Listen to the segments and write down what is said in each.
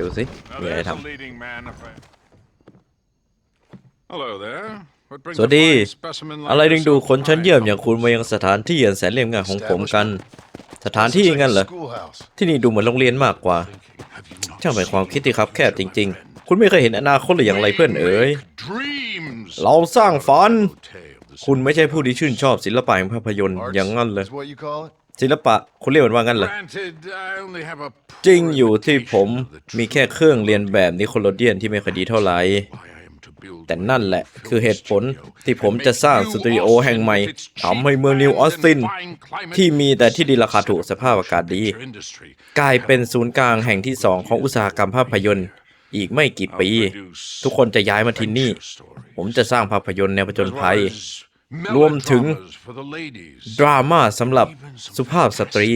ดูสิ Now มีอะไร there's ท a leading man of a- Hello there. What ำ brings สวัส a ดี fine specimen like อะไรดึงดู yourself คนชั้น to เยี่ยม my อย่างคุณมายังสถานที่อันแสนเรียบง่ายของผมกัน สถานที่งั้นเหรอ ที่นี่ดูเหมือนโรงเรียนมากกว่า Have you not ช่างเป็นความ seen คิดที่ครับแคบจริง ๆ คุณไม่เคยเห็นอนาคตหรืออย่างไรเพื่อนเอ๋ย dreams เราสร้างฝัน tale of the คุณไม่ใช่ผู้ที่ชื่นชอบศิลปะแห่งภาพยนตร์อย่างนั้นเลย Is what you call it? ศิลปะคุณเรียกมันว่างั้นเหรอ Granted, I only have a จริง poor อยู่ที่ผม imitation of the มีแค่ truth. เครื่องเรียนแบบนิโคลเดียนที่ไม่ค่อยดีเท่าไหร่ Why I am to build แต่ my นั่นแหละ own คือเหตุผล film ที่ผม studio จะสร้าง and ส make ตูดิโอ New แห่งใหม่ Austin with its ทำให้เมืองนิว cheap ออสติน land and fine climate ที่มีแต่ที่ดินราคาถูกสภาพอากาศดี picture industry กลายเป็นศูนย์กลางแห่งที่สองของอุตสาหกรรมภาพยนตร์ อีกไม่กี่ปี ทุกคนจะย้ายมาที่นี่ ผมจะสร้างภาพยนตร์แนวผจญภัย รวมถึงดราม่าสำหรับสุภาพสตรี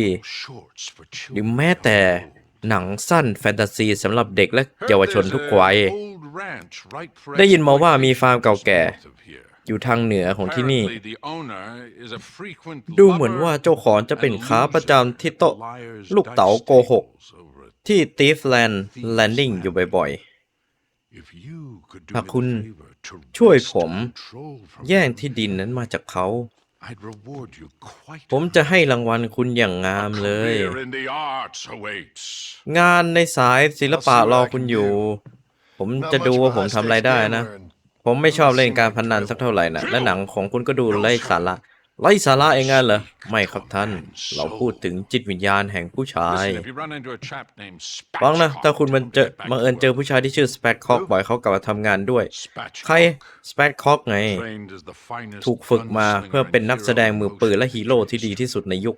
หรือแม้แต่หนังสั้นแฟนตาซีสำหรับเด็กและเยาวชนทุกวัย ได้ยินมาว่ามีฟาร์มเก่าแก่ อยู่ทางเหนือของที่นี่ ดูเหมือนว่าเจ้าของจะเป็นขาประจำที่โต๊ะลูกเต๋าโกหก ที่ Thief Land Landing อยู่บ่อยๆหากคุณ ช่วยผม แย่งที่ดินนั้นมาจากเขา ผมจะให้รางวัลคุณอย่างงามเลย งานในสายศิลปะรอคุณอยู่ ผมจะดูว่าผมทำอะไรได้นะ ผมไม่ชอบเล่นการพนันสักเท่าไหร่นะและหนังของคุณก็ดูไร้สาระ ไร้สาระเองงั้นเหรอ ไม่ครับท่าน เราพูดถึงจิตวิญญาณแห่งผู้ชาย ฟังนะ ถ้าคุณมันเจอบังเอิญเจอผู้ชายที่ชื่อสเปดคอกบ่อยเขากลับมาทำงานด้วย ใครสเปดคอกไง ถูกฝึกมาเพื่อเป็นนักแสดงมือปืนและฮีโร่ที่ดีที่สุดในยุค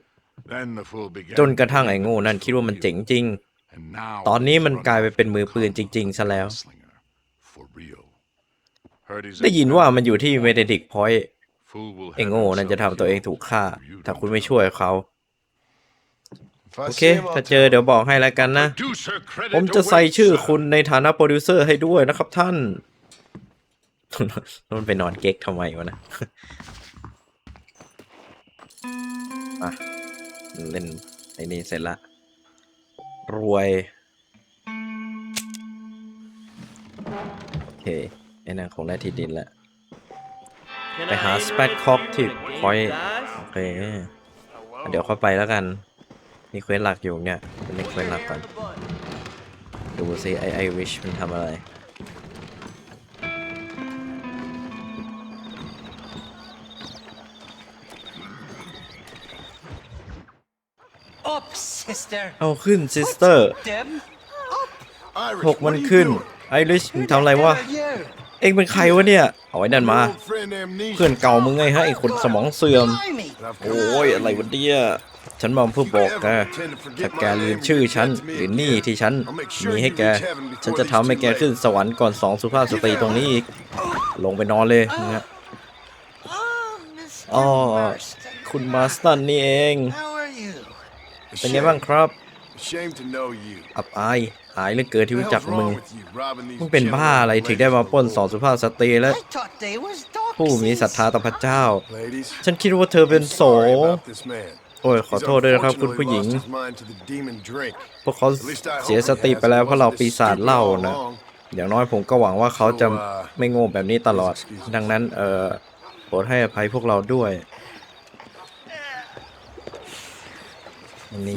จนกระทั่งไอ้โง่นั่นคิดว่ามันเจ๋งจริง ตอนนี้มันกลายไปเป็นมือปืนจริงๆซะแล้ว ได้ยินว่ามันอยู่ที่เมเดดิกพอยต์ ไอ้โง่นั่นจะทำตัวเองถูกฆ่า ถ้าคุณไม่ช่วยเขา If I โอเค see him, I'll ถ้าเจอ tell เดี๋ยวบอกให้แล้วกันนะ ผมจะใส่ชื่อคุณในฐานะโปรดิวเซอร์ให้ด้วยนะครับท่านแล้วมันไปนอนเก๊กทำไมวะนะอะเล่นไอ้นี่เสร็จละ รวย โอเคไอ้นั่นคงได้ที่ดินแล้ว ไปหาสเปดคอกที่พอยต์โอเคเดี๋ยวเข้าไปแล้วกัน มีเควสหลักอยู่เนี่ย เป็นเล่นเควสหลักก่อน ดูสิไอไอวิชมันทำอะไร Up, sister. เอาขึ้นซิสเตอร์ Them. Irish, หก what มัน are you ขึ้น doing? ไอริชมึงทำอะไรวะ Yeah. เอ็งเป็นใครวะเนี่ย เอาไว้นั่นมา Old friend amnesia. เพื่อนเก่ามึงไงฮะไอคนสมองเสื่อม Blimey. I've โอ้ยอะไรวะเนี่ยฉันมาเพื่อบอกแกถ้าแกลืมชื่อฉันหรือหนี้ที่ฉันมีให้แก ฉันจะทำให้แกขึ้นสวรรค์ก่อนสองสุภาพสตรีตรงนี้อีก ลงไปนอนเลยนะฮะ Oh, Mr. อ๋อ Marston. คุณมาสตันนี่เอง How are you? เป็นไงบ้างครับ Ashamed to know you. อับอาย หายเหลือเกินที่ What รู้ the จัก hell's มึง wrong with you, robbing these มึงเป็นบ้าอะไรถึงได้มาปล้นสองสุภาพสตรีและ I thought they was dogs. ผู้มีศรัทธาต่อพระเจ้า Ladies, ฉันคิดว่าเธอเป็นโส sorry about this man. โอ้ยขอ He's โทษด้วยนะครับคุณ unfortunately ผู้หญิง lost his mind to the demon drink. พวกเขา At least I เสีย hope ส he ติ has. ไปแล้ว It เพราะเรา wasn't ปี this ศาจ stupid เหล้า all นะ along. อย่างน้อยผมก็หวังว่าเขาจะ So, uh, ไม่โง่แบบนี้ตลอด excuse me. ดังนั้นเอ่อโปรดให้อภัยพวกเราด้วยนี่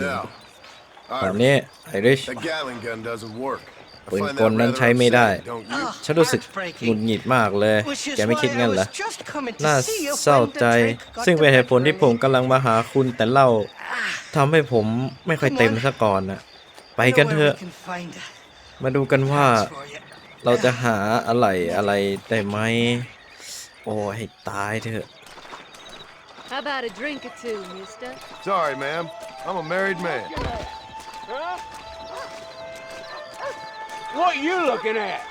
Now, แบบ Irish, นี้ไอริช that Gatling gun doesn't work. I ปืน find กล that นั้น rather ใช้ไม่ได้ upsetting, don't you? Ah, ฉันรู้สึกหงุด heartbreaking. หงิดมากเลย Which is แกไม่คิด why งั้น I เหรอ was just coming to น่า see you เศร้า when the ใจ drink got ซึ่งเป็น to เห be ตุผลที่ผม ready. กำลังมาหาคุณแต่เหล่าทำให้ผมไม่ค่อยเต็มซะก่อนนะไป I know กัน where เถอะ we can find it. มาดูกันว่า Thanks for you. เราจะหาอะไรอะไรได้ไหม โอ้ให้ตายเถอะ How about a drink or two, mister? Sorry, ma'am. I'm a married man. What you looking at?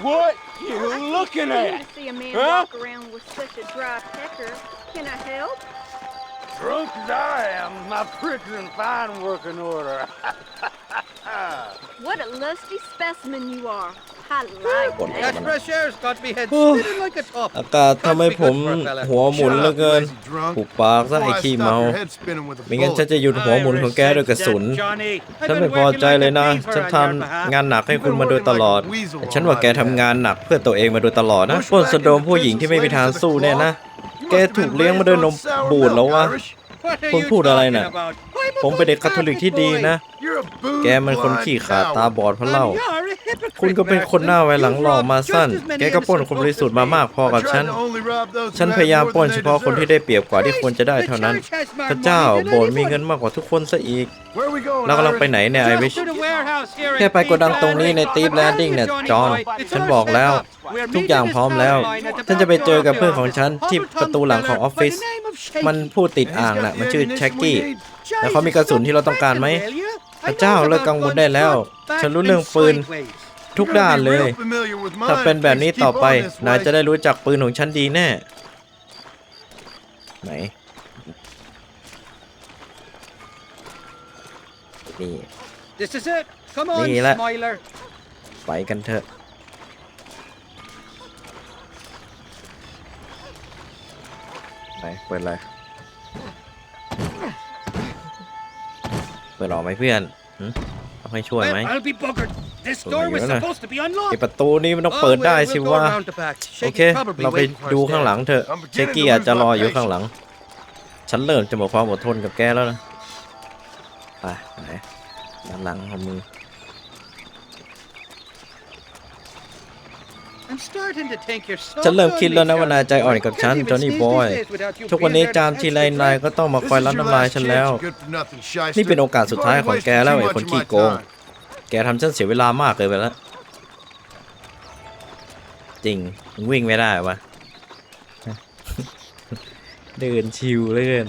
What you oh, looking I at? to see a man Huh? walk around with such a dry pecker. Can I help? Drunk as I am, my prick's in fine working order. What a lusty specimen you are. I like กด that. That fresh air's got me head Oh. spinning like a top. อากาศทำให้ผมหัวหมุนเหลือเกินผูกปากซะไอ้ขี้เมา ไม่งั้นฉันจะหยุดหัวหมุนของแกด้วยกระสุน ฉันไม่พอใจเลยนะ ฉันทำงานหนักให้คุณมาโดยตลอดแต่ฉันว่าแกทำงานหนักเพื่อตัวเองมาโดยตลอดนะปล้นสะโดมผู้หญิงที่ไม่มีทางสู้เนี่ยนะ แกถูกเลี้ยงมาด้วยนมบูดแล้ววะ What are คุณ you พูดอะไร talking น่ะ about? ผมเป็นเด็กคาทอลิกที่ดีนะ แกมันคนขี้ขลาดตาบอดเพราะเหล้า And you're a hypocrite, คุณก็เป็นคนหน้าไว้หลังหล่อมาสั้น แกก็ปล้นคนบริสุทธิ์มามากพอกับฉัน ฉันพยายามปล้นเฉพาะคนที่ได้เปรียบกว่าที่ควรจะได้เท่านั้น พระเจ้าโบสถ์มีเงินมากกว่าทุกคนซะอีก เรากำลังไปไหนเนี่ยไอริช To the warehouse here at แค่ไปโกดังตรงนี้ใน Thief Landing เนี่ยจอห์นฉันบอกแล้ว ทุกอย่างพร้อมแล้ว ฉันจะไปเจอกับเพื่อนของฉันที่ประตูหลังของออฟฟิศ มันพูดติดอ่างน่ะ มันชื่อแช็กกี้ แล้วเขามีกระสุนที่เราต้องการไหม พระเจ้าเลิกกังวลได้แล้ว ฉันรู้เรื่องปืนทุกด้านเลย ถ้าเป็นแบบนี้ต่อไป นายจะได้รู้จักปืนของฉันดีแน่ ไหน นี่ This is it. Come on, นี่แหละ Smiler. ไปกันเถอะ ไหน เปิดอะไร เปิดออกไหมเพื่อนหึต้องให้ช่วยไหม Well, I'll be buggered. This Oh, door my was goodness. supposed to be ไอ unlocked. ประตูนี้มันต้อง Oh, เปิดได้ well, สิ we'll go ว่า round the back. โอเค Shaky's probably เราไป waiting for us ดูข้างหลัง there. เถอะเชคกี้อาจจะรออยู่ข้างหลัง ฉันเริ่มจะหมดความอดทนกับแกแล้วนะไปไหนด้านหลังของมึง ฉันเริ่มคิดแล้วนะ lonely, ว่านายใจอ่อนกับฉัน Can't even จอห์นนี่ sneeze บอย these days without you ทุกวัน being นี้ there จาม to ทีไร answer นายก็ต้องมาคอยรับน้ำลายฉันแล้ว นี่เป็นโอกาสสุดท้ายของแกแล้วไอ้คนขี้โกง แกทำฉันเสียเวลามากเลยไปแล้ว จริงมึงวิ่งไม่ได้วะเดินชิวเหลยเกิน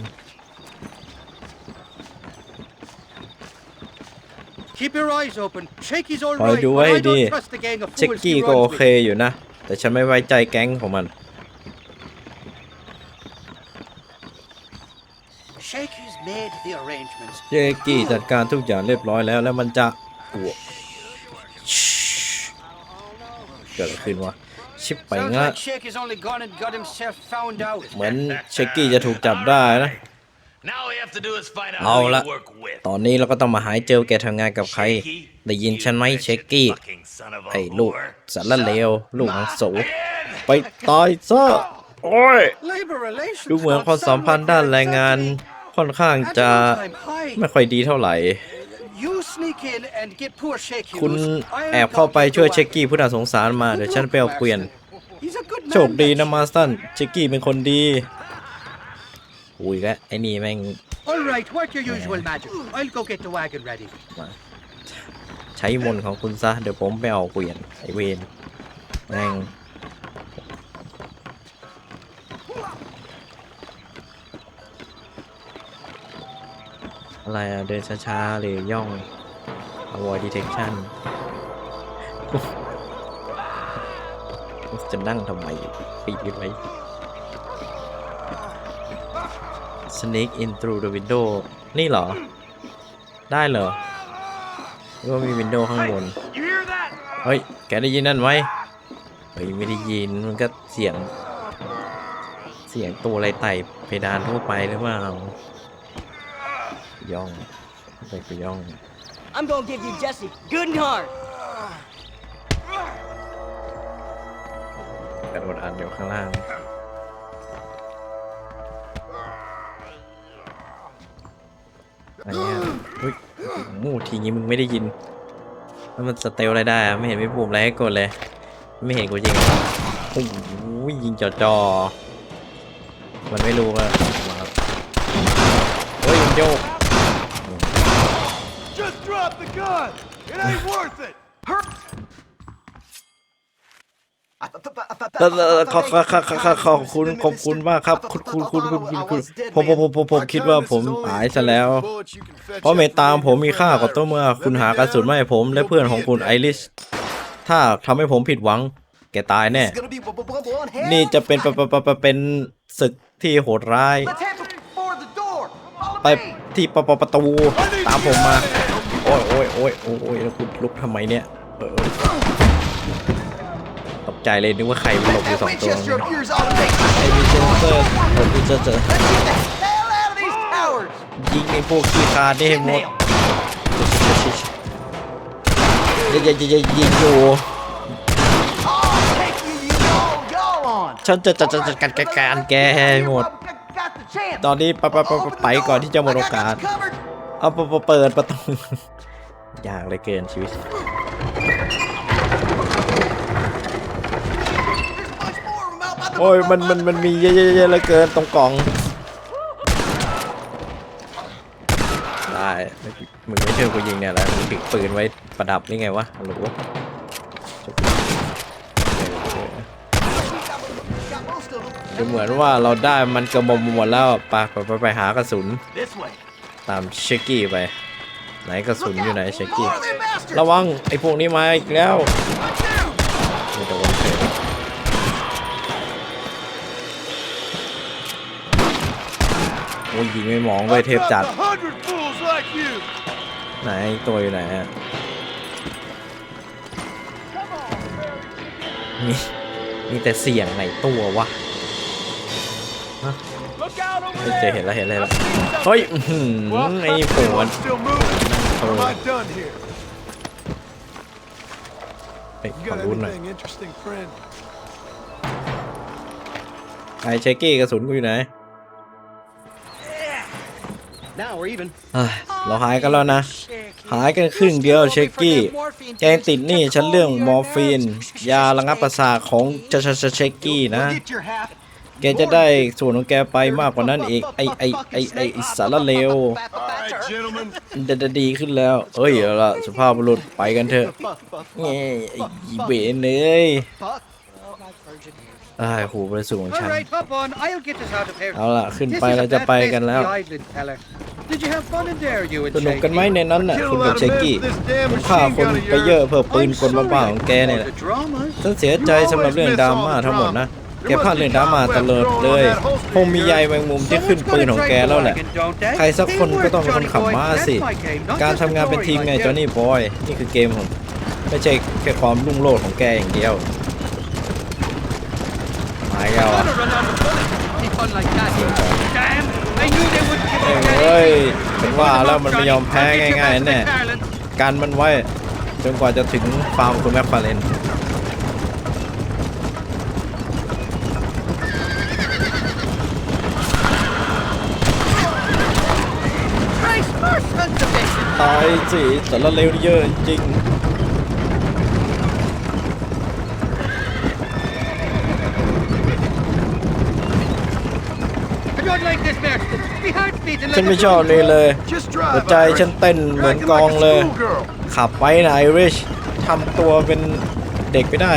Keep your eyes open. Shaky's all คอย right, ดู but ไว้ I ให้ดี don't trust the gang of เช็ค fools กี้ he ก็ runs โอ with. เคอยู่นะ แต่ฉันไม่ไว้ใจแก๊งของมัน Shaky's made the arrangements. เช็คกี้จัดการทุกอย่างเรียบร้อยแล้ว แล้วมันจะอ้วกเกิดอะไรขึ้นวะ ชิบไป Sounds งะ like Shaky's only gone and got himself found out. เหมือนเช็คกี้จะถูกจับได้นะ Now all we have to do is find out เอา who ละ you work with. ตอนนี้เราก็ต้องมาหาให้เจอแกทำงานกับใคร ได้ยินฉันไหมเช็คกี้ Fucking son of a ไอ้ลูก whore. สารเลว ลูกของโสไปตายซะ โอ้ย Labor relations ดูเหมือน got ความสัมพันธ์ด้านแรงงานค่อนข้าง At จะ one time, hi. ไม่ค่อยดีเท่าไหร่ You sneak in and get poor Shaky คุณ loose. I'll แอบเข้าไป go get ช่วย the เช็คกี้ผู้น่าสงสารมา wagon. เดี๋ยวฉันไปเอาเกวียน He's a good man, โชคดีนะ that's- มาสตัน เช็คกี้เป็นคนดี อุ้ยแล้วไอ้นี่แม่ง All right, work your usual magic. I'll go get the wagon ready. ใช้มนต์ของคุณซะ เดี๋ยวผมไปเอาเกวียนไอเวนแม่งอะไรอะเดินช้าๆหรือย่อง avoid detection จะนั่งทำไมปีนไว้ sneak in through the window นี่เหรอ ได้เหรอหรือว่ามีวินโดว์ข้างบน เฮ้ย แกได้ยินนั่นไหมเฮ้ย ไม่ได้ยิน มันก็เสียง เสียงตัวอะไรไต่เพดานทั่วไปหรือเปล่า ย่องไปไปย่อง I'm gonna give you Jesse good and hard. กระโดดอัดอยู่ข้างล่าง ดทีงี้มึงไม่ได้ยินแล้วมันสเตลอะไรได้อะไม่เห็นไม่ปุ่มอะไรให้กดเลย ไม่เห็นกูจริงหรอโอ้โหยิงจอจอๆมันไม่รู้ว่าเฮ้ยมันโยก Just drop the gun. It ain't worth it. Hurt. เออเออขอขอขอขอขอขอบคุณขอบคุณมากครับ คุณคุณคุณคุณคุณคุณผมผมผมผมผมคิดว่าผมตายซะแล้ว เพราะเมตตามผมมีค่ากว่าตัวเมื่อคุณหากระสุนมาให้ผมและเพื่อนของคุณไอริสถ้าทำให้ผมผิดหวัง แกตายแน่ นี่จะเป็นปปะปปเป็นศึกที่โหดร้าย ไปที่ปปประตูตามผมมา โอ้ยโอ้ยโอ้ยโอ้ยแล้วคุณลุกทำไมเนี่ยเออ ใจเลยนึกว่าใครมันหลบอยู่ That สองตัว Winchester of yours ought to make ไอ้มีเซนเซอร์ผมมีเซนเซอร์ Let's get the hell out of these towers! ยิงไอ้พวกขี้คลาดได้ให้หมด Nail. อย่าอย่าอย่าอย่ายิงอยู่ Oh, take you, you go, go on! ฉันจะจะจะจัดการแกการแกให้หมด Got the chance. ตอนนี้ไปไปไปไปไปก่อนที่จะหมดโอกาส I got you covered. เอาเปิดเปิดประตูยากเหลยเกินชีวิต There's much more of 'em out by the โอ้ยมันมันมันมีเยอะๆๆเหลือเกินตรงกล่องได้มึงไม่เชื่อกูยิงเนี่ยแล้วมึงถือปืนไว้ประดับนี่ไงวะฮัลโหล Got most of 'em. ดูเหมือนว่าเราได้มันกระมมหมดแล้วไปไปไปไปหากระสุน This way. ตามเชคกี้ไป ไหนกระสุนอยู่ไหนเชคกี้ More of them bastards. ระวังไอ้พวกนี้มาอีกแล้วไม่โดน อ้ยยิงไม่มองเว้ย I've เทพจัด got a hundred fools like you. ไหนตัวอยู่ไหนอะมีมีแต่เสียงไหนตัววะ Look out over เฮ้ยเจอเห็นแล้วเห็นแล้วเห็นแล้วเฮ้ยอื้อหือไอ้โผล่มัน I'm still moving. โผล่ Or am I done here? เฮ้ย You ขอ got รุ้นหน่อย anything interesting, friend? ไอ้เชคกี้กระสุนกูอยู่ไหน Now we're even. เฮ้ยเราหายกันแล้วนะ หายกันครึ่งเดียวเชคกี้แกยังติดหนี่ฉันเรื่องมอร์ฟีน ยาระงับประสาทของเชเชเชเชคกี้นะ Go get your half. แกจะได้ส่วนของแกไปมากกว่านั้นอีกไอไอไอไอไอ้สารเลว All right, gentlemen. จะจะดีขึ้นแล้ว เอ้ยเอาละสุภาพบุรุษไปกันเถอะแง่ไอ้เบนเลย Fuck. ไอ้ายหูบริสุทธิ์ของฉั All น right, hop on. I'll get us out of here. เอาล่ะ ขึ้น This ไป is เรา a จะ bad ไป place กัน to แล้ว be idling, fella. Did you have fun in there, you and สนุกกันไหม Shaky? ในนั้นน่ะ คุณกับเชคกี้ผมฆ่าคนไปเยอะเพื่อปืนกลบ้าๆของแกเนี่ยแหละ The dramas. ฉันเสียใจสำหรับเรื่องดราม่าทั้งหมดนะ แกพลาดเรื่องดราม่าตลอดเลย คงมีใยแมงมุมที่ขึ้นปืนของแกแล้วแหละใครสักคนก็ต้องเป็นคนขับม้าสิการทำงานเป็นทีมไงจอห์นนี่บอย นี่คือเกมของ ไม่ใช่แค่ความรุ่งโรจน์ของแกอย่างเดียวมาอีกแล้วอะ Keep on like that. Damn! I knew they would give เอ้ย you เฮ้ยเป็นว่าแล้วมันไม่ยอมแพ้ง่ายๆแน่กันมันไว้จนกว่าจะถึงฟาร์มคุณแม็กฟาเลน Christ, more sons of bitches! ตายสิแต่ละเร็วนี่เยอะจริง ฉัน like ไม่ a ชอบเลยเลย Just หัว drive. ใจ Irish. ฉันเต้นเหมือน Acting กอง like a เลย schoolgirl. ขับไปนะไอริชทำตัวเป็นเด็กไม่ได้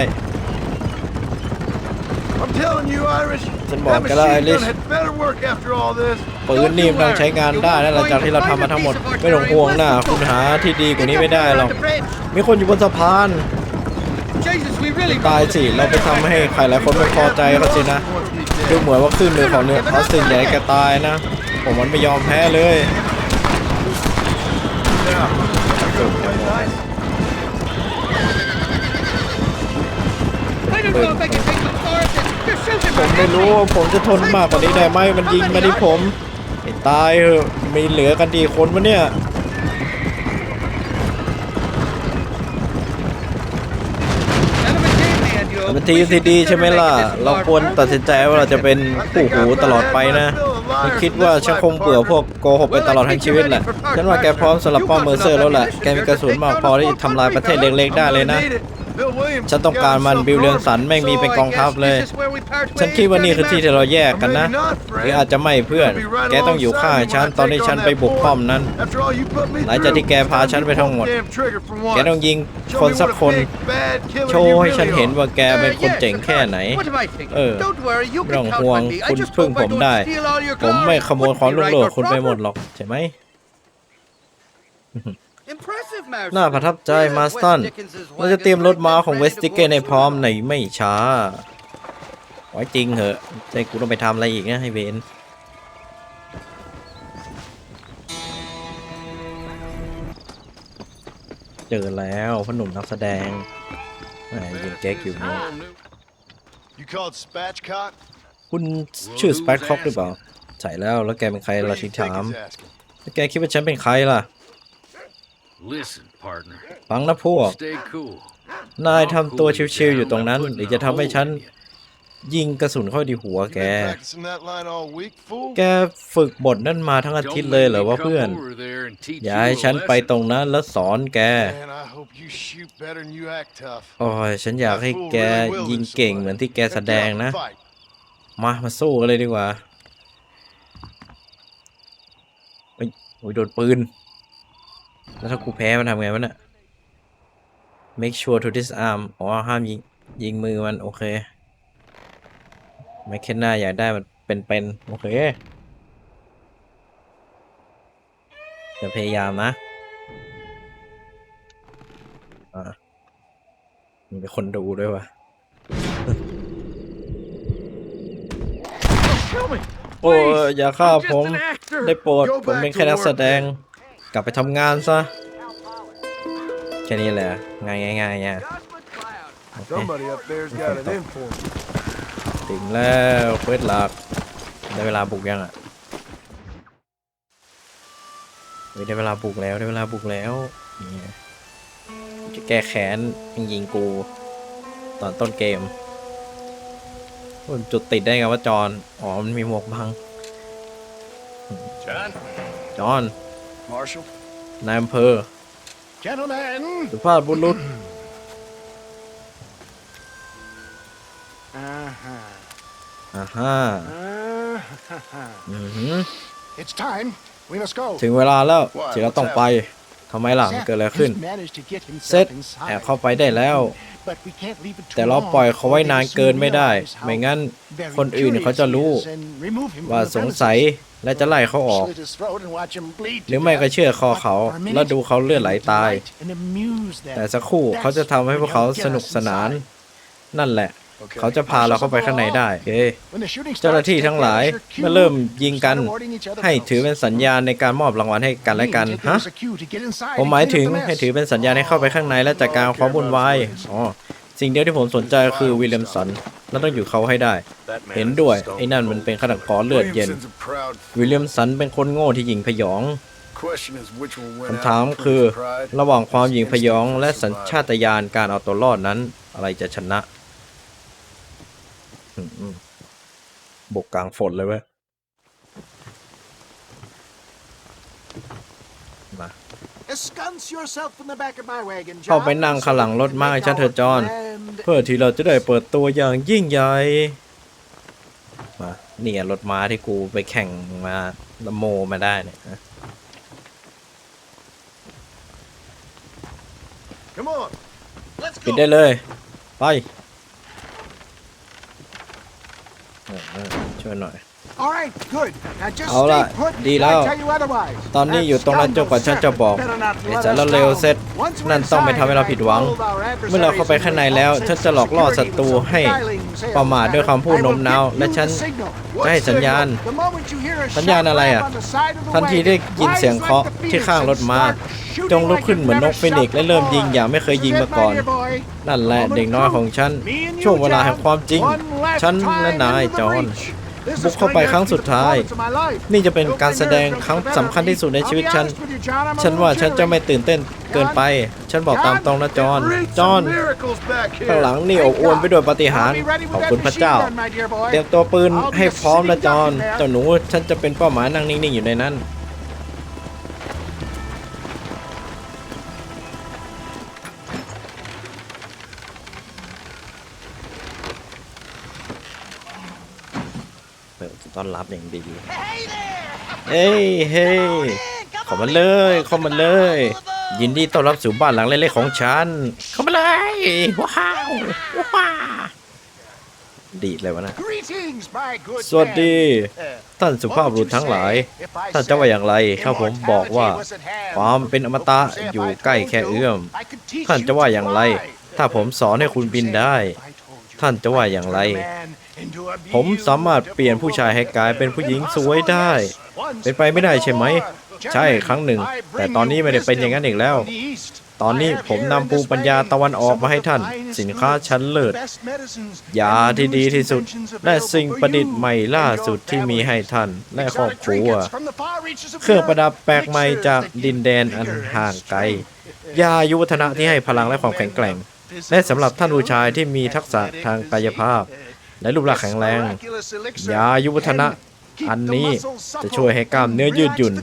I'm telling you, Irish. Sen That บอกกันแล้ว machine gun Irish. had better work after all this. ปืนนี่มันต้องใช้งานได้นะหลังจากที่เราทำมาทั้งหมด ไม่ต้องห่วงนะคุณหาที่ดีกว่านี้ไม่ได้หรอกมีคนอยู่บนสะพาน Jesus, we really ตายสิ เราไปทำให้ใครหลายคนไม่พอใจเขาสินะ ดูเหมือนว่าครึ่งหนึ่งของเนื้อออสตินใหญ่แกตายนะ ผมมันไม่ยอมแพ้เลยผมไม่รู้ว่าผมจะทนมากกว่านี้ได้ไหมมันยิงมาที่ผมไอ้ตายเหอะมีเหลือกันดีคนวะเนี่ยมันทีมที่ดีใช่ไหมล่ะ เราควรตัดสินใจว่าเราจะเป็นผู้หูตลอดไปนะ ฉันคิดว่าฉันคงเบื่อพวกโกหกไปตลอดทั้งชีวิตแหละ ฉันว่าแกพร้อมสำหรับป้อมเมอร์เซอร์แล้วแหละ แกมีกระสุนมากพอที่จะทำลายประเทศเล็กๆได้เลยนะ ฉันต้องการมันบิลเลียนสันแม่งมีเป็นกองทัพเลย ฉันคิดว่านี่คือที่ที่เราแยกกันนะ หรืออาจจะไม่เพื่อน แกต้องอยู่ข้างฉันตอนที่ฉันไปบุกป้อมนั้น หลังจากที่แกพาฉันไปทั้งหมด แกต้องยิงคนสักคน โชว์ให้ฉันเห็นว่าแกเป็นคนเจ๋งแค่ไหน เออไม่ต้องห่วงคุณพึ่งผมได้ ผมไม่ขโมยของลุงโลดคุณไปหมดหรอกใช่ไหม น่าประทับใจมาสตันเราจะเตรียมรถม้าของเวสติเกนให้พร้อมในไม่ช้า ไว้จริงเหอะใจกูต้องไปทำอะไรอีกนะให้เวนเจอแล้วพ่อหนุ่มนักแสดงแหมยิงแก๊กอยู่เนี่ย All new. You called Spatchcock? คุณชื่อสเปคคอกหรือเปล่าใช่แล้วแล้วแกเป็นใคร Who เรา does ชิ he ง think ถาม he's asking? แล้วแกคิดว่าฉันเป็นใครล่ะ Listen, partner. ฟังนะพวก Stay cool. นายทำตัวชิวๆอยู่ตรงนั้นหรือจะทำให้ฉัน ยิงกระสุนเข้าที่หัว You แก been practicing that line all week, fool? แกฝึกบทนั่นมาทั้งอาทิตย์เลยเหรอวะเพื่อนอย่าให้ฉันไปตรงนั้นแล้วสอนแก Man, I hope you shoot better than you act tough. โอ้ยฉันอยากให้แกยิงเก่งเหมือนที่แกแสดงนะ Now get out and fight. มา มาสู้กันเลยดีกว่าเฮ้ยโอ้ยโดนปืน แล้วถ้ากูแพ้มันทำไงวะเนี่ย make sure to disarm อ๋อห้ามยิงยิงมือมัน โอเคไม่แค่หน้าอยากได้มันเป็นๆโอเค จะพยายามนะอ่ามีคนดูด้วยวะโอ้ยอย่าฆ่าผม ได้โปรดผมเป็นแค่นักแสดง กลับไปทำงานซะ แค่นี้แหละง่ายง่ายง่ายง่าย Josh McCloud. โอเค Somebody up there's got an inform. ถึงแล้วเควสหลักได้เวลาบุกยังอะเฮ้ยได้เวลาบุกแล้วได้เวลาบุกแล้วนี่จะแก้แค้นยังยิงกู ตอนต้นเกมมันจุดติดได้ไงว่าจอนอ๋อมันมีหมวกบัง John? จอน Marshal? นายอำเภอ Gentlemen! สุภาพบุรุษ Uh-huh. อ่าฮะ Uh-huh. อือหือ It's time. We must go. ถึงเวลาแล้ว Why? ที่เราต้อง What's ไปทำไมล่ะ Zach เกิดอะไรขึ้น has managed to get himself เซ็ต inside. แอบเข้าไปได้แล้ว But we can't leave it too แต่เรา long ปล่อยเขาไว้ before นาน they เกิน soon ไม่ได้ realize how ไม่งั้น very คนอื่นเขาจะรู้ curious he is and remove him from ว่า the สงสัย premises. และจะไล่เขาออก Slit his throat and watch him bleed to หรือไม่ก็ death. เชื่อคอ But เขา for a minute, แล้วดูเขาเลือดไหลตาย delight and amuse them. แต่สักครู่เขาจะทำให้พวกเขาสนุกสนาน นั่นแหละ Okay. เขาจะพาเราเข้าไปข้างในได้เอ้ย When the shooting เจ้าหน้าที่ starts, ทั้งหลาย take that as your เมื่อ cue. เริ่มยิงกัน Start awarding each other ให้ถือเป็น medals. สัญญาณในการมอบรางวัลให้กันและกัน Me, take it ฮะ as a cue to get inside ผม and หมาย clean up ถึง the mess. ให้ถือเป็นสัญญาณให้เข้าไปข้างในและจัดการความวุ่นวายอ๋อ สิ่งเดียวที่ผมสนใจคือวิลเลียมสันและต้องอยู่เขาให้ได้ เห็นด้วย ไอ้นั่นมันเป็นฆาตกรเลือดเย็น วิลเลียมสันเป็นคนโง่ที่หยิงพยองคำถามคือ ระหว่างความหยิงพยองและสัญชาตญาณการเอาตัวรอดนั้น อะไรจะชนะบกกลางฝนเลยเว้ย มา Ensconce yourself in the back of my wagon, เข้า John, ไปนั่งข้างหลังรถม้าให้ฉันเถอะจอห์น And เพื่อที่เราจะได้เปิดตัวอย่างยิ่งใหญ่มาเนี่ยรถม้าที่กูไปแข่งมาละโมมาได้เนี่ยนะ Come on. Let's ปิด go. ได้เลย ไปเออเออ ช่วยหน่อย All right, good. Now just เอาล่ะ stay put ดี until แล้ว I tell you otherwise. ตอนนี้อยู่ตรงนั้นจนกว่าฉันจะบอก Better not ไอ้ let สาร us เลว down. เสร็จ Once we're นั่นต้องไม่ inside, ทำให้เราผิดหวัง I told our เมื่อเราเข้าไปข้างในแล้ว ฉันจะหลอกล่อศัตรูให้ประมาทด้วยคำพูดโน้มน้าว และฉันจะให้สัญญาณ The moment you hear a สัญญาณอะไรอะ shot on the side of the ทันทีได้ wagon, ยินเสียงเคาะ rise like the ที่ข้างรถม้า phoenix and start จงลุกขึ้นเหมือนนกฟินิกซ์และเริ่มยิงอย่างไม่เคยยิงมาก่อน นั่นแหละเด็กน้อยของฉัน ช่วงเวลาแห่งความจริง ฉันและนายจอห์นบุกเข้าไปครั้งสุดท้าย นี่จะเป็นการแสดงครั้งสำคัญที่สุดในชีวิตฉัน ฉันว่าฉันจะไม่ตื่นเต้นเกินไป ฉันบอกตามตรงนะจอห์นจอห์นข้างหลังนี่อบอวลไปด้วยปาฏิหาริ์ขอบคุณพระเจ้า เตรียมตัวปืนให้พร้อมนะจอห์นเจ้าหนูฉันจะเป็นเป้าหมายนั่งนิ่งๆอยู่ในนั้น ต้อนรับอย่างดีเฮ้ยเฮ้ยเข้ามาเลยเข้ามาเลย ยินดีต้อนรับสู่บ้านหลังเล็กๆของฉัน เข้ามาเลยว้าวว้าวดีดเลยวะนะ Greetings, my good สวัสดี man. ท่านสุภาพบุรุษทั้งหลาย ท่านจะว่าอย่างไรถ้าผมบอกว่า ความเป็นอมตะอยู่ใกล้แค่เอื้อม ท่านจะว่าอย่างไร ถ้าผมสอนให้คุณบินได้ ท่านจะว่าอย่างไร ผมสามารถเปลี่ยนผู้ชายให้กลายเป็นผู้หญิงสวยได้ เป็นไปไม่ได้ใช่ไหม ใช่ครั้งหนึ่ง แต่ตอนนี้ไม่ได้เป็นอย่างนั้นอีกแล้ว ตอนนี้ผมนำภูมิปัญญาตะวันออกมาให้ท่าน สินค้าชั้นเลิศยาที่ดีที่สุด และสิ่งประดิษฐ์ใหม่ล่าสุดที่มีให้ท่าน และครอบครัว เครื่องประดับแปลกใหม่จากดินแดนอันห่างไกล ยาอายุวัฒนะที่ให้พลังและความแข็งแกร่ง และสำหรับท่านผู้ชายที่มีทักษะทางกายภาพ และรูปร่างแข็งแรงยาอายุวัฒนะ อันนี้จะช่วยให้กล้ามเนื้อยืดหยุ่น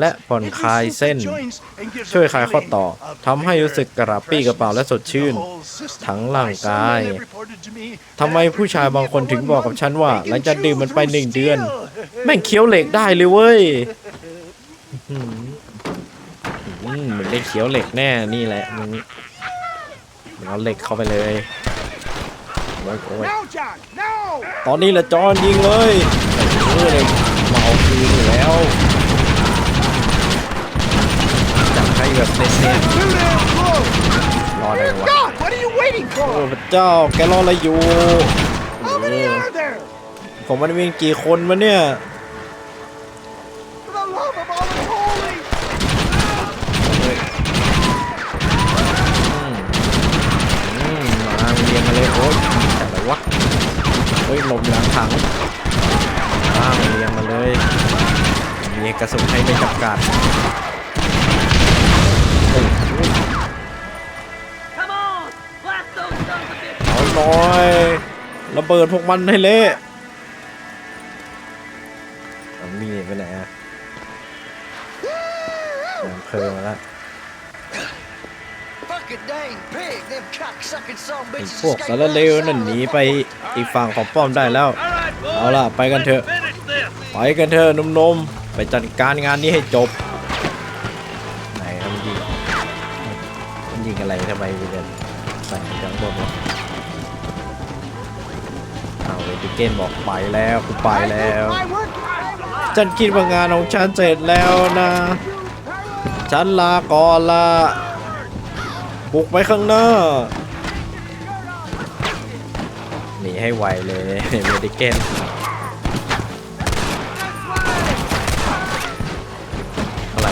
และผ่อนคลายเส้น ช่วยคลายข้อต่อทำให้รู้สึกกระปรี้กระเป๋าและสดชื่น ทั้งร่างกายทำไมผู้ชายบางคนถึงบอกกับฉันว่า หลังจากดื่มมันไปหนึ่งเดือน แม่งเคี้ยวเหล็กได้เลยเว้ยอื้อหืออืมมึงได้เคี้ยวเหล็กแน่นี่แหละมึงมึงเอาเหล็กเข้าไปเลย โอ้ยโอ้ย Now, John, now! ตอนนี้แหละจอนยิงเลยเออเลยมาเอาคืนอยู่แล้วจับให้แบบเน้น Too damn close! ๆรอได้วะ God, what are you waiting โอ้ for? พระเจ้าแกรออะไรอยู่ How many are there? ผมมันมีกี่คนวะเนี่ย For the love of all that's holy! อืมมาเรียงมาเลยโอ้ยจับอะไร วะ เฮ้ยลมล้างถังมาเรียงมาเลย มีกระสุนให้ไม่จำกัดโอ้ย Come on! Blast those sons of bitches! เอาหน่อยระเบิดพวกมันให้เละมีไปไหนอะนำเพลิงมาแล้ว ไอ้พวกสารเลวนั่นหนีไปอีกฝั่งของป้อมได้แล้ว เอาล่ะ ไปกันเถอะ ไปกันเถอะนุ่มๆ ไปจัดการงานนี้ให้จบ ไหนมันยิงมันยิงอะไรทำไมเดินใส่จังบนวะเอาเวติเกนบอกไปแล้วกูไปแล้ว ฉันคิดว่างานของฉันเสร็จแล้วนะ ฉันลาก่อนละ บุกไปข้างหน้าหนีให้ไวเลยเวดิเกนอะไร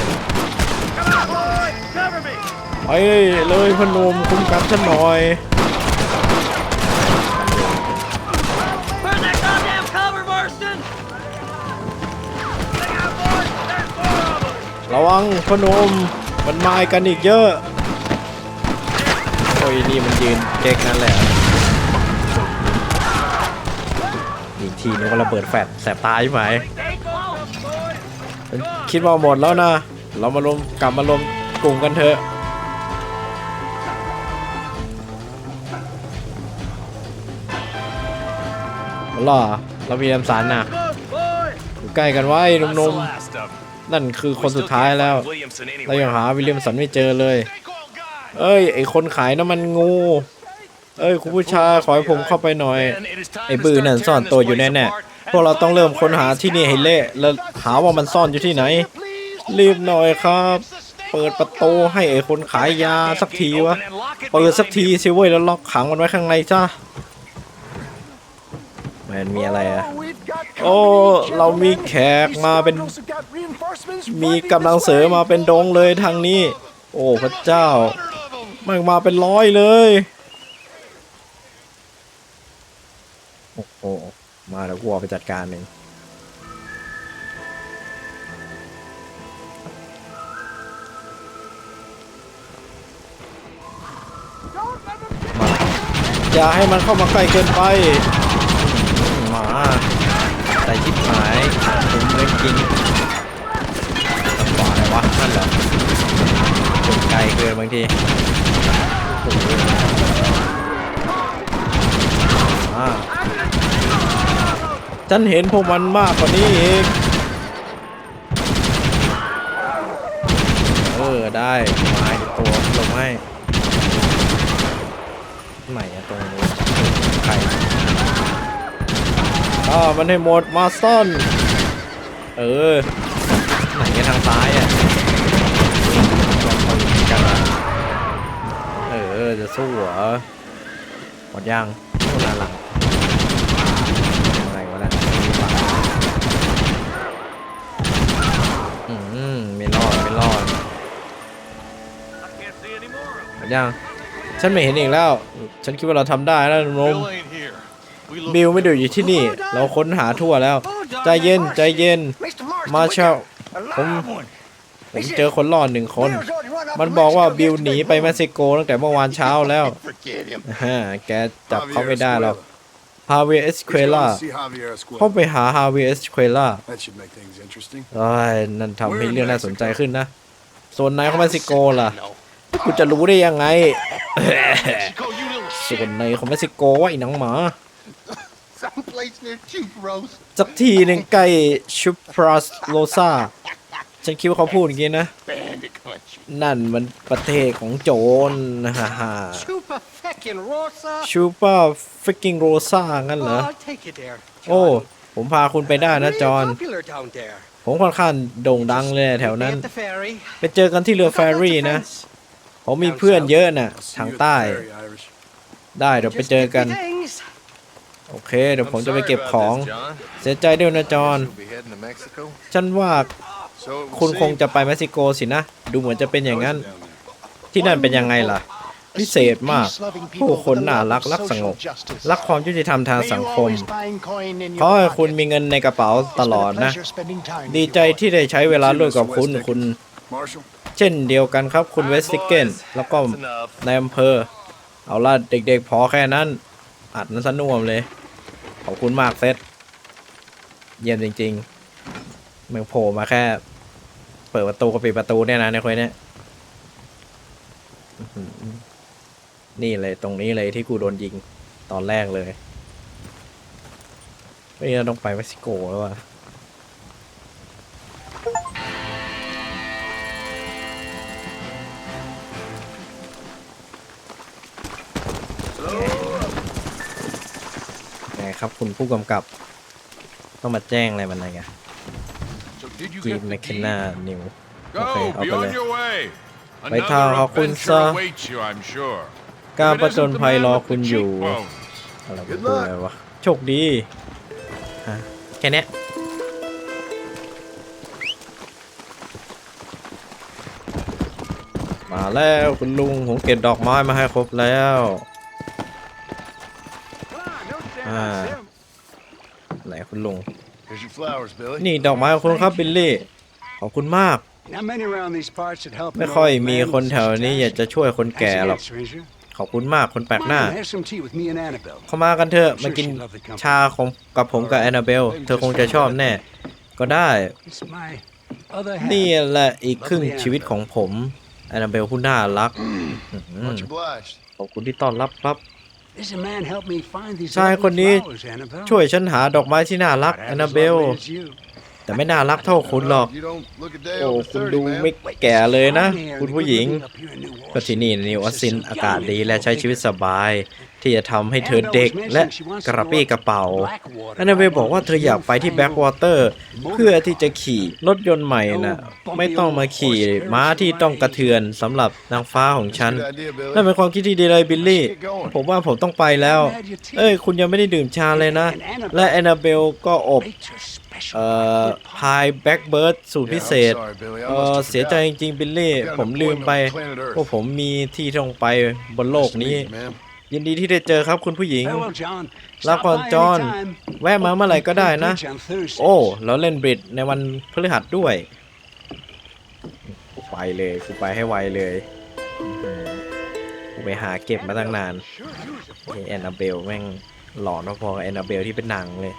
ไปเลยพนมคุ้มกันฉันหน่อยระวังพนมมันมากันอีกเยอะ ยนี่มันยืนเก๊กนั่นแหละอีกทีนึงก็ระเบิดแฟดแสบตาใช่ไหมคิดว่าหมดแล้วนะ เรามารวมกลับมารวมกลุ่มกันเถอะหรอเรามีแอมสันนะอยู่ใกล้กันไว้หนุ่มๆนั่นคือคนสุดท้ายแล้ว เรายังหาวิลเลียมสันไม่เจอเลย เอ้ย ไอคนขายน้ำมันงู เอ้ย คุณผู้ชาขอให้ผมเข้าไปหน่อย ไอบือนั่นซ่อนตัวอยู่แน่ๆ พวกเราต้องเริ่มค้นหาที่นี่ให้เละแล้วหาว่ามันซ่อนอยู่ที่ไหน รีบหน่อยครับ เปิดประตูให้ไอคนขายยาสักทีวะ เปิดสักทีสิเว้ยแล้วล็อกขังมันไว้ข้างในจ้ามันมีอะไรอะโอ้ เรามีแขกมาเป็น มีกำลังเสริมมาเป็นดงเลยทางนี้ โอ้ พระเจ้า มันมาเป็นร้อยเลย โอ้โห มาแล้วกูเอาไปจัดการเองมาอย่าให้มันเข้ามาใกล้เกินไป หมาใส่ชิบหายผมเลยกินทางขวาอะไรวะนั่นเหรอเกินไกลเกินบางที ฉันเห็นพวกมันมากกว่านี้อีก เออ ได้มาอีกตัวลงให้ไหนอะตรงนี้ใครอ่ามันให้หมดมาซ่อน เออ ไหนกันทางซ้ายอะ สู้เหรอหมดยังโน่นน่ะหลังอะไรวะเนี่ยอืมไม่รอดไม่รอด I can't see anymore. ยังฉันไม่เห็นอีกแล้ว ฉันคิดว่าเราทำได้แล้วนม Bill ain't here. We look บิลไม่ได้อยู่ที่นี่ เราค้นหาทั่วแล้ว ใจเย็นใจเย็น Mr. Marston, มาเชล a live ผม one. ผมเจอคนรอดหนึ่งคน Bill's already run up มัน to บอกว่า Mexico บิล yesterday หนีไปเม็กซิโกตั้งแต่เมื่อวานเช้าแล้ว Forget him. ฮ่าแกจับเขา Javier ไม่ได้หรอก Escuela. ฮาเวียเอสเคว He's ล่า going to see Javier Escuela. เข้าไปหาฮาเวียเอสเควล่า That should make things interesting. เอ้ยนั่นทำให้เรื่องน่าสนใจขึ้นนะ ส่วนในของเม็กซิโกล่ะ no. กูจะรู้ได้ยังไง Mexico, you little ส่วนในของเม็กซิโกว่าไอ้หนังหมา Someplace near Chief Rose. สักทีหนึ่งใกล้ชูปราสโลซา ฉันคิดว่าเขาพูดอย่างนี้นะ Bandit country. นั่นมันประเทศของโจรนะฮ่าฮ่า Chupa feckin' Rosa. ชูปาฟิกกิ้งโรซางั้นเหรอ Oh, I'll take you there. โอ้ผมพาคุณไปได้นะ Really จอห์น popular down there. ผมค่อนข้างโด่งดังเลยแถว Meet me นั้น at the ferry. ไปเจอกันที่เรือ Got แฟ lots of รี่นะ friends. ผมมีเพื่อนเยอะน่ะ I'll see ทาง you at the ใต้ ferry, Irish. ได้เดี๋ยวไป Just เจอ get me กัน things. โอเค เดี๋ยวผมจะไปเก็บของ เสียใจด้วยนะจอห์น be heading to Mexico. ฉันว่า So it will คุณคง seem. จะไปเม็กซิโกสินะ ดูเหมือนจะเป็นอย่างนั้น Down there. ที่นั่นเป็นยังไงล่ะ พิเศษมาก ผู้คนน่ารักรักสงบ รักความยุติธรรมทางสังคมขอให้คุณมีเงินในกระเป๋าตลอดนะ ดีใจที่ได้ใช้เวลาร่วมกับคุณคุณ Marshall, เช่นเดียวกันครับคุณเวสติเกนแล้วก็ในอำเภอ เอาละเด็กๆ พอแค่นั้น อัดนั้นสน่วมเลย ขอบคุณมากเซตเยี่ยมจริงๆมึงโผล่มาแค่ เปิดประตูกับปิดประตูเนี่ยนะในคนเนี้ยนี่เลยตรงนี้เลยที่กูโดนยิงตอนแรกเลยไม่เราต้องไปเม็กซิโกแล้วว่ะไงครับคุณผู้กำกับ ต้องมาแจ้งอะไรมันอะไรกัน So did you กี get นแม the คเคน deed? นานิว Go, Okay, be I'll on go your way. Bye, Another Tao, how kun adventure sa- awaits you, I'm sure. การ If ป it ระจน isn't the ภัย man รอ with the คุณอยู่ cheekbones. อะไรกู Good พูด luck อะไรวะโชคดีฮะแค่เนี้ยมาแล้วคุณลุงผมเก็บดอกไม้มาให้ครบแล้วอ่าไหนคุณลุง here's your flowers, Billy. นี่ดอกไม้ของคุณครับบิลลี่ขอบคุณมาก Not many around these parts that help ไม่ an ค่อย old มี man คน with แถว such นี้ task. อยากจะช่วยคนแก่ How's it หรอก going, stranger? ขอบคุณมากคนแปลก Come หน้า on, have some tea with me and Annabelle. เข้ามากันเถอะมากินชาของกับผมกับแอนนาเบล เธอคงจะชอบแน่ ก็ได้ It's my other half. นี่แหละอีกครึ่งชีวิตของผมแอนนาเบลผู้น่ารักอืม Much obliged. ขอบคุณที่ต้อนรับครับ This man helped me find these ชาย lovely คนนี้ flowers, Annabelle. ช่วยฉันหาดอกไม้ที่น่ารัก Not แอน half นา as เบล lovely as you. แต่ไม่น่ารักเท่าคุณหรอก You don't look a day โอ้ over คุณ 30, ดู man. ไม่แก่เลยนะ Fine air คุณ and ผู้ good หญิง living up here in New ก็ที่นี่ Orleans. นิวออสซิน She's so อากาศ young ดี and และใช้ full ชีวิต of สบาย ที่จะทำให้เธอเด็กและกระปรี้กระเป๋าแอนนาเบลบอกว่าเธออยากไปที่แบ็กวอเตอร์เพื่อที่จะขี่รถยนต์ใหม่น่ะไม่ต้องมาขี่ม้าที่ต้องกระเทือนสำหรับนางฟ้าของฉัน Good idea, Billy. นั่นเป็นความคิดที่ดีเลยบิลลี่ ผมว่าผมต้องไปแล้ว เอ้ย คุณยังไม่ได้ดื่มชาเลยนะ และแอนนาเบลก็อบ Baked her special เอ่อพายแบ็กเบิร์ดสูตร Yeah, พิ I'm เศษ sorry, Billy. I เอ must อ have เสียใจ forgot. จริงๆบิลลี่ ผมลืมไปว่าผมมีที่ต้องไปบนโลก Nice to นี้ meet you, man. ยินดีที่ได้เจอครับคุณผู้หญิง Farewell, John. ลา Stop ก่อน by จอห์น anytime. แวะมาเมื่อไหร่ก็ได้นะ Bridge on Thursdays. โอ้เราเล่นบริดในวันพฤหัสด้วยกูไปเลยกูไปให้ไวเลยอื้อหือกูไปหาเก็บมาตั้งนานไอ้แอนนาเบลแม่งหลอนพอๆกับแอนนาเบลที่เป็นหนังเลย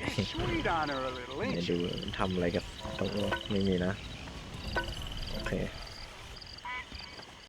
เดี๋ยวดูทำอะไรกับตรงนู้นไม่มีนะ โอเค